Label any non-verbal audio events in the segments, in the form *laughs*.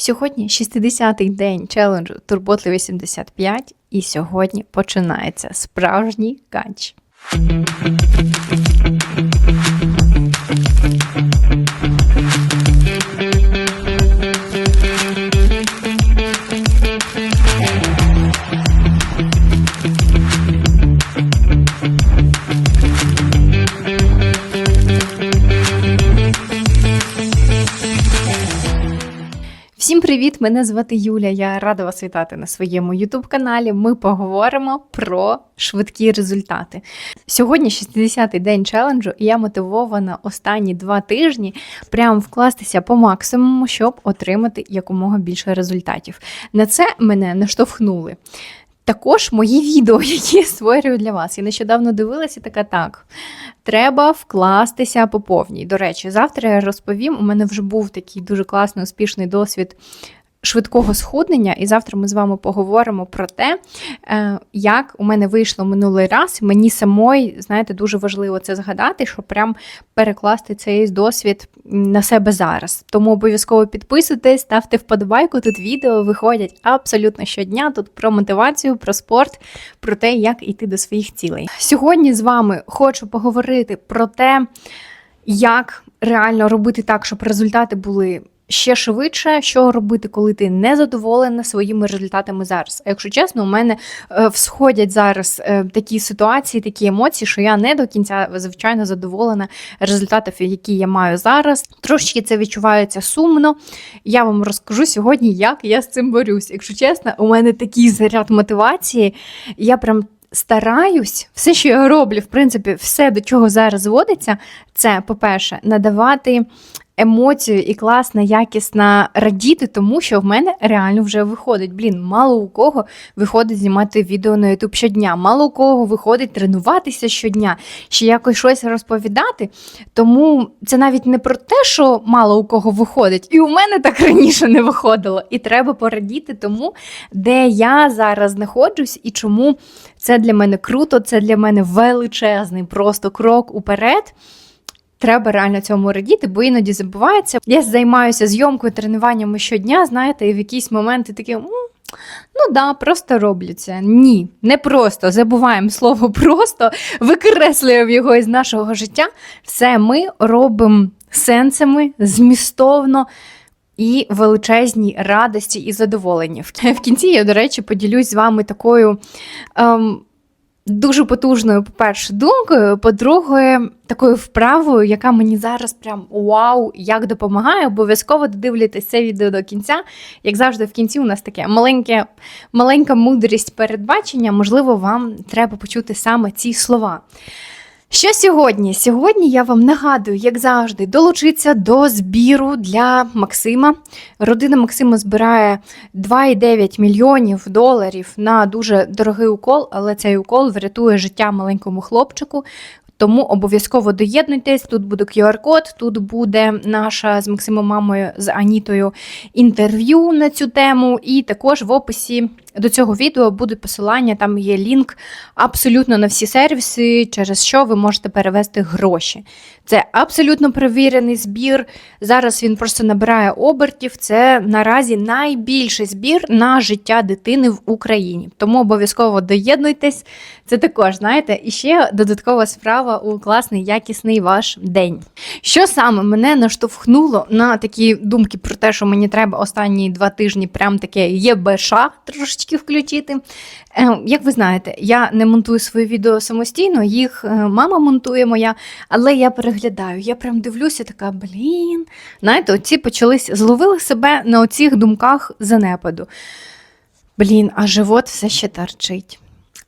Сьогодні 60-й день челенджу Турботливі 85, і сьогодні починається справжній кач. Привіт! Мене звати Юля. Я рада вас вітати на своєму youtube каналі. Ми поговоримо про швидкі результати. Сьогодні 60-й день челенджу, і я мотивована останні два тижні прямо вкластися по максимуму, щоб отримати якомога більше результатів. На це мене наштовхнули. Також мої *laughs* відео, які я створюю для вас. Я нещодавно дивилася, така так. Треба вкластися по повній. До речі, завтра я розповім. У мене вже був такий дуже класний, успішний досвід швидкого схуднення, і завтра ми з вами поговоримо про те, е, як у мене вийшло минулий раз. Мені самой, знаєте, дуже важливо це згадати, щоб прям перекласти цей досвід на себе зараз. Тому обов'язково підписуйтесь, ставте вподобайку. Тут відео виходять абсолютно щодня. Тут про мотивацію, про спорт, про те, як йти до своїх цілей. Сьогодні з вами хочу поговорити про те, як реально робити так, щоб результати були ще швидше, що робити, коли ти не задоволена своїми результатами зараз. А якщо чесно, у мене е, всходять зараз е, такі ситуації, такі емоції, що я не до кінця звичайно задоволена результатів, які я маю зараз. Трошки це відчувається сумно. Я вам розкажу сьогодні, як я з цим борюсь. Якщо чесно, у мене такий заряд мотивації. Я прям. Стараюсь, все, що я роблю, в принципі, все, до чого зараз зводиться, це, по-перше, надавати емоцію і класно, якісно радіти, тому що в мене реально вже виходить. Блін, мало у кого виходить знімати відео на YouTube щодня, мало у кого виходить тренуватися щодня, ще якось щось розповідати. Тому це навіть не про те, що мало у кого виходить, і у мене так *laughs* раніше не виходило. І треба порадіти тому, де я зараз знаходжусь і чому це для мене круто, це для мене величезний просто крок уперед. Треба реально цьому радіти, бо іноді забувається. Я займаюся зйомкою, тренуваннями щодня, знаєте, і в якісь моменти такі. Ну да, просто це. Ні, не просто. Забуваємо слово просто, викреслюємо його із нашого життя. Все ми робимо сенсами, змістовно і величезній радості і задоволенні. В кінці я, до речі, поділюсь з вами такою. Ем, Дуже потужною, по-перше, думкою, по-друге, такою вправою, яка мені зараз прям вау, як допомагає. Обов'язково додивляйтесь це відео до кінця. Як завжди, в кінці у нас таке маленьке, маленька мудрість передбачення. Можливо, вам треба почути саме ці слова. Що сьогодні? Сьогодні я вам нагадую, як завжди, долучитися до збіру для Максима. Родина Максима збирає 2,9 мільйонів доларів на дуже дорогий укол, але цей укол врятує життя маленькому хлопчику. Тому обов'язково доєднуйтесь. Тут буде QR-код, тут буде наша з Максимом мамою з Анітою інтерв'ю на цю тему. І також в описі до цього відео буде посилання, там є лінк абсолютно на всі сервіси, через що ви можете перевести гроші. Це абсолютно перевірений збір. Зараз він просто набирає обертів. Це наразі найбільший збір на життя дитини в Україні. Тому обов'язково доєднуйтесь. Це також, знаєте, і ще додаткова справа у класний, якісний ваш день. Що саме мене наштовхнуло на такі думки про те, що мені треба останні два тижні прям таке ЄБШ трошечки включити. Е, Як ви знаєте, я не монтую свої відео самостійно, їх е, мама монтує моя, але я переглядаю. Я прям дивлюся, така, блін. Знаєте, оці почались, зловили себе на оцих думках занепаду. Блін, а живот все ще торчить.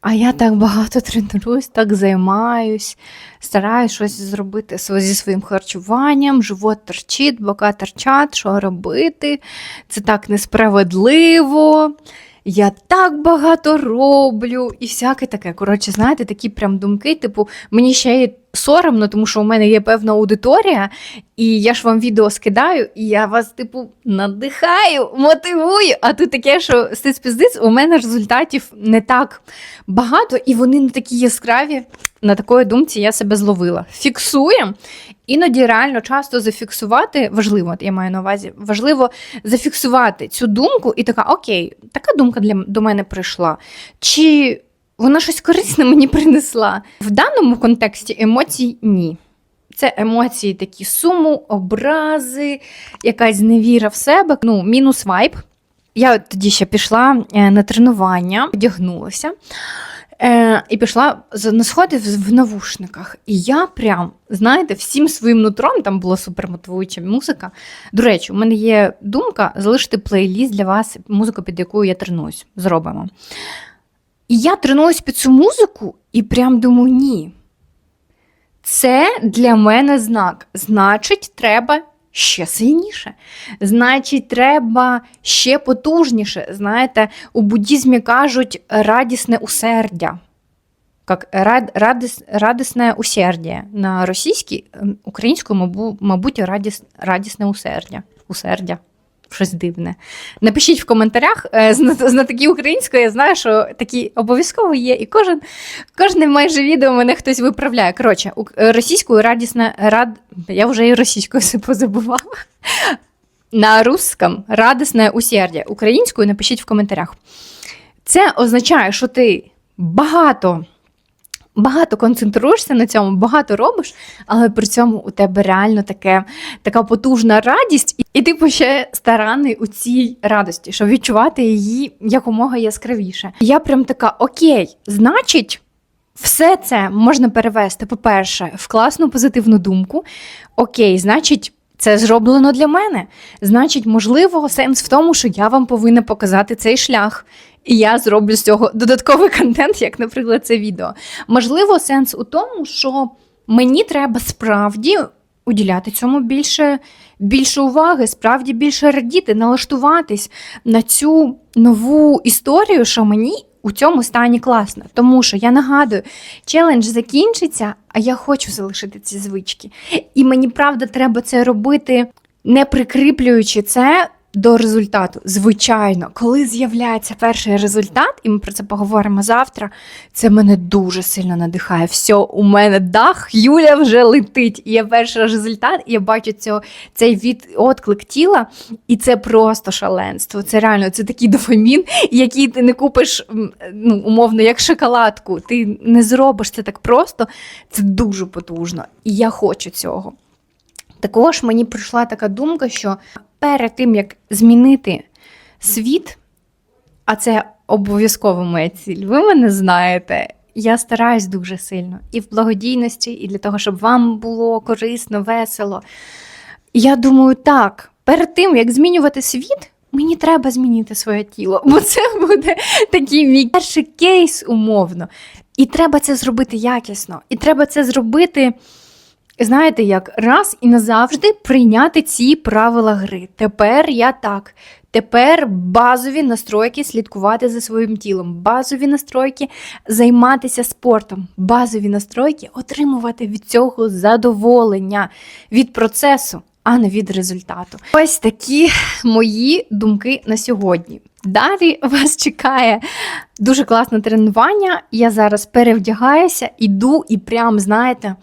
А я так багато тренуюсь, так займаюсь, стараюсь щось зробити зі своїм харчуванням, живот торчить, бока торчать, що робити. Це так несправедливо. Я так багато роблю і всяке таке. Коротше, знаєте, такі прям думки, типу, мені ще й соромно, тому що у мене є певна аудиторія, і я ж вам відео скидаю, і я вас, типу, надихаю, мотивую. А тут таке, що стиць-піздиць, у мене результатів не так багато, і вони не такі яскраві. На такої думці я себе зловила. Фіксуємо Іноді реально часто зафіксувати важливо, я маю на увазі, важливо зафіксувати цю думку і така, окей, така думка для до мене прийшла. Чи вона щось корисне мені принесла? В даному контексті емоцій ні. Це емоції такі суму, образи, якась зневіра в себе. Ну, мінус вайб. Я тоді ще пішла е, на тренування, одягнулася. Е, І пішла на сходи в, навушниках. І я прям, знаєте, всім своїм нутром там була супермотивуюча музика. До речі, у мене є думка залишити плейліст для вас, музику, під якою я тренуюсь. Зробимо. І я тренуюсь під цю музику, і прям думаю, ні. Це для мене знак. Значить, треба ще сильніше. Значить, треба ще потужніше. Знаєте, у буддізмі кажуть радісне усердя. Як рад, радіс, радісне усердя. На російській, українською, мабуть, радіс, радісне усердя. усердя щось дивне. Напишіть в коментарях е, знатоки української, я знаю, що такі обов'язково є, і кожен кожне майже відео мене хтось виправляє. Коротше, е, російською радісна рад. Я вже і російською все *laughs* позабувала. На русском радісне усердя. Українською напишіть в коментарях. Це означає, що ти багато багато концентруєшся на цьому, багато робиш, але при цьому у тебе реально таке, така потужна радість, і ти типу, ще стараний у цій радості, щоб відчувати її якомога яскравіше. Я прям така: окей, значить. Все це можна перевести, по-перше, в класну позитивну думку. Окей, значить, це зроблено для мене. Значить, можливо, сенс в тому, що я вам повинна показати цей шлях. І я зроблю з цього додатковий *laughs* контент, як, наприклад, це відео. Можливо, сенс у тому, що мені треба справді уділяти цьому більше більше уваги, справді більше радіти, налаштуватись на цю нову історію, що мені у цьому стані класно. Тому що я нагадую, челендж закінчиться, а я хочу залишити ці звички. І мені правда треба це робити, не прикріплюючи це до результату. Звичайно, коли з'являється перший результат, і ми про це поговоримо завтра, це мене дуже сильно надихає. Все, у мене дах, Юля вже летить. І я перший результат, і я бачу цього, цей від отклик тіла, і це просто шаленство. Це реально це такий дофамін, який ти не купиш ну, умовно, як шоколадку. Ти не зробиш це так просто. Це дуже потужно. І я хочу цього. Також мені прийшла така думка, що перед тим, як змінити світ, а це обов'язково моя ціль, ви мене знаєте. Я стараюсь дуже сильно і в благодійності, і для того, щоб вам було корисно, весело. Я думаю, так, перед тим, як змінювати світ, мені треба змінити своє тіло, бо це буде такий мій перший кейс умовно. І треба це зробити якісно. І треба це зробити знаєте, як раз і назавжди прийняти ці правила гри. Тепер я так. Тепер базові настройки слідкувати за своїм тілом, базові настройки займатися спортом, базові настройки отримувати від цього задоволення від процесу, а не від результату. Ось такі мої думки на сьогодні. Далі вас чекає дуже класне тренування. Я зараз перевдягаюся, іду і прям, знаєте.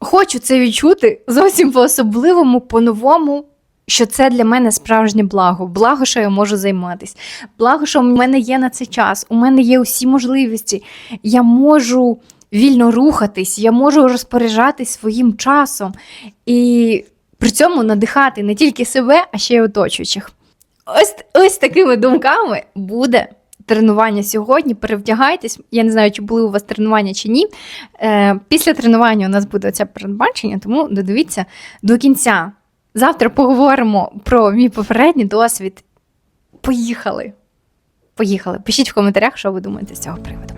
Хочу це відчути зовсім по-особливому, по-новому, що це для мене справжнє благо. Благо, що я можу займатися. Благо, що в мене є на це час, у мене є усі можливості. Я можу вільно рухатись, я можу розпоряджатись своїм часом і при цьому надихати не тільки себе, а ще й оточуючих. Ось ось такими думками буде тренування сьогодні. Перевдягайтесь. Я не знаю, чи були у вас тренування чи ні. Е, Після тренування у нас буде це передбачення, тому додивіться до кінця. Завтра поговоримо про мій попередній досвід. Поїхали! Поїхали! Пишіть в коментарях, що ви думаєте з цього приводу.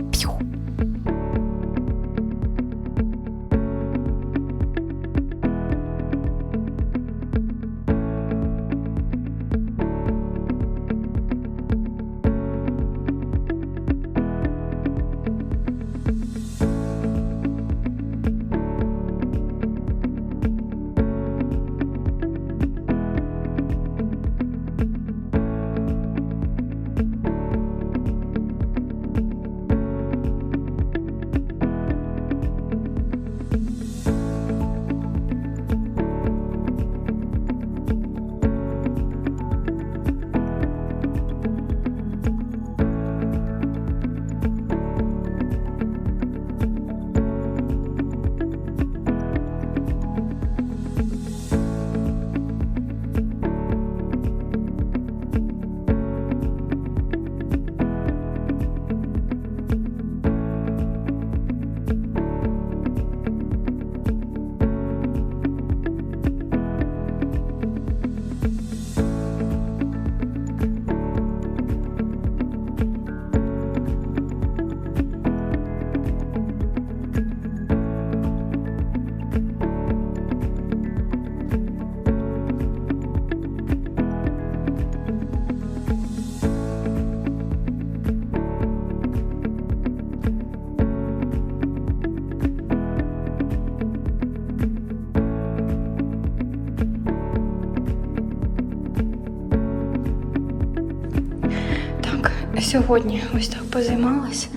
Сьогодні ось так позаймалась.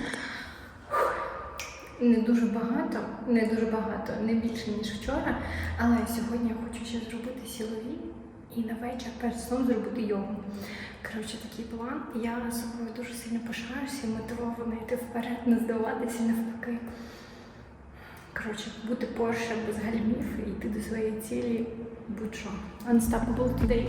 Не дуже багато, не дуже багато, не більше, ніж вчора. Але сьогодні я хочу ще зробити силові і на вечір перед сном зробити йогу. Коротше, такий план. Я собою дуже сильно пишаюся мотивована йти вперед, не здаватися навпаки. Коротше, бути Порше без гальмів і йти до своєї цілі будь-що. Unstoppable today.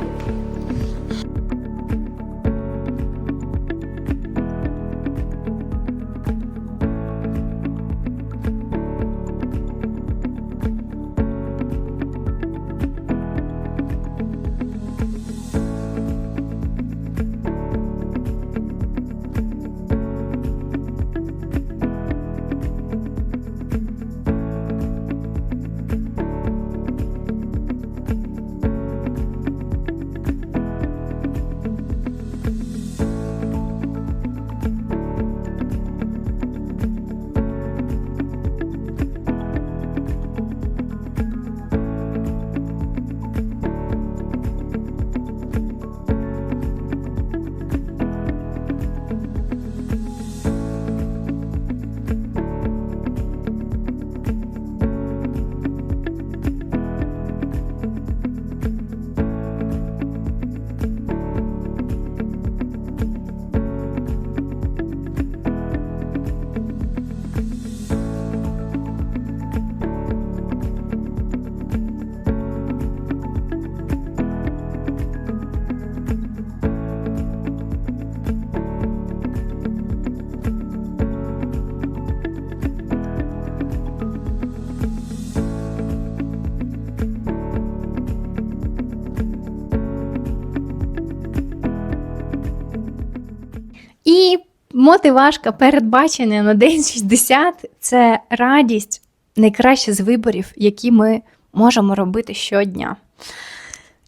Мотивашка передбачення на день 60 це радість найкраще з виборів, які ми можемо робити щодня.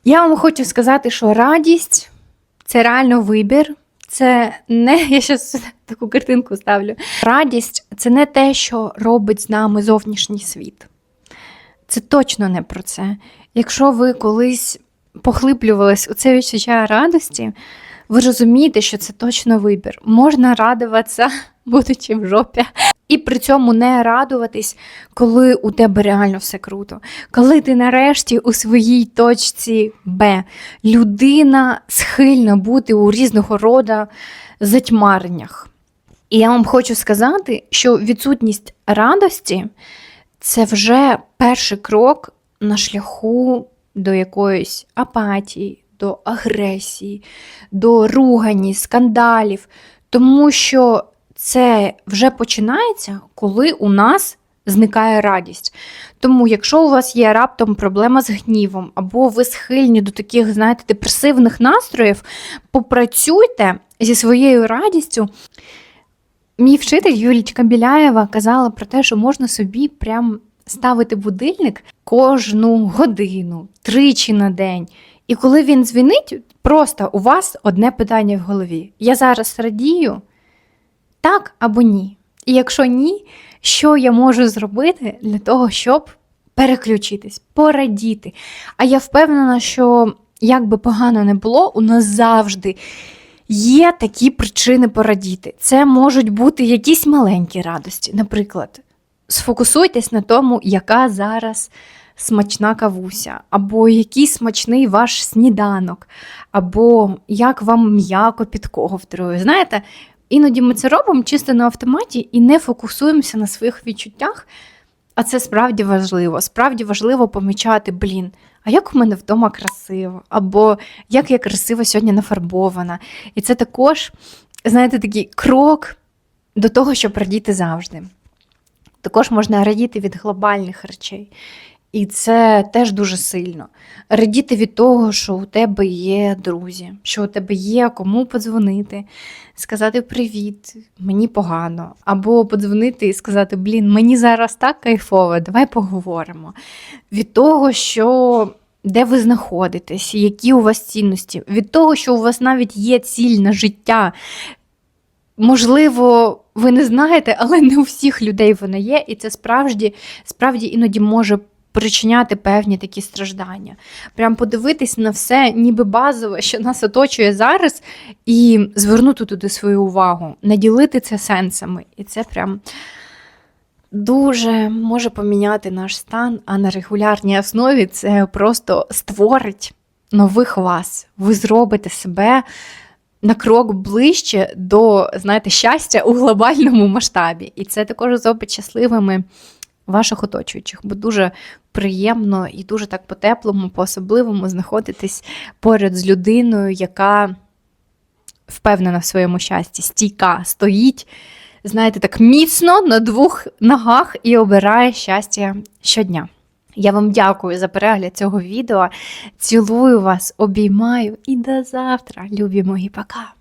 Я вам хочу сказати, що радість це реально вибір. Це не *laughs* я зараз таку картинку ставлю. Радість це не те, що робить з нами зовнішній світ. Це точно не про це. Якщо ви колись похлиплювались у це відчуття радості, ви розумієте, що це точно вибір. Можна радуватися, *laughs* будучи в жопі, і при цьому не радуватись, коли у тебе реально все круто. Коли ти нарешті у своїй точці Б. Людина схильна бути у різного роду затьмареннях. І я вам хочу сказати, що відсутність радості це вже перший крок на шляху до якоїсь апатії, до агресії, до ругані, скандалів, тому що це вже починається, коли у нас зникає радість. Тому, якщо у вас є раптом проблема з гнівом, або ви схильні до таких, знаєте, депресивних настроїв, попрацюйте зі своєю радістю. Мій вчитель Юлічка Біляєва казала про те, що можна собі прям ставити будильник кожну годину, тричі на день. І коли він дзвінить, просто у вас одне питання в голові: я зараз радію, так або ні. І якщо ні, що я можу зробити для того, щоб переключитись, порадіти? А я впевнена, що як би погано не було, у нас завжди є такі причини порадіти. Це можуть бути якісь маленькі радості. Наприклад, сфокусуйтесь на тому, яка зараз смачна кавуся, або який смачний ваш сніданок, або як вам м'яко під ковдрою. Знаєте, іноді ми це робимо чисто на автоматі і не фокусуємося на своїх відчуттях. А це справді важливо. Справді важливо помічати, блін, а як у мене вдома красиво, або як я красиво сьогодні нафарбована. І це також, знаєте, такий крок до того, щоб радіти завжди. Також можна радіти від глобальних речей. І це теж дуже сильно. Радіти від того, що у тебе є друзі, що у тебе є кому подзвонити, сказати привіт, мені погано. Або подзвонити і сказати, блін, мені зараз так кайфово, давай поговоримо. Від того, що де ви знаходитесь, які у вас цінності, від того, що у вас навіть є ціль на життя. Можливо, ви не знаєте, але не у всіх людей вона є, і це справді, справді іноді може причиняти певні такі страждання. Прям подивитись на все, ніби базове, що нас оточує зараз, і звернути туди свою увагу, наділити це сенсами. І це прям дуже може поміняти наш стан, а на регулярній основі це просто створить нових вас. Ви зробите себе на крок ближче до, знаєте, щастя у глобальному масштабі. І це також зробить щасливими ваших оточуючих, бо дуже приємно і дуже так по-теплому, по-особливому знаходитись поряд з людиною, яка впевнена в своєму щасті, стійка, стоїть, знаєте, так міцно на двох ногах і обирає щастя щодня. Я вам дякую за перегляд цього відео. Цілую вас, обіймаю і до завтра, любі мої, пока.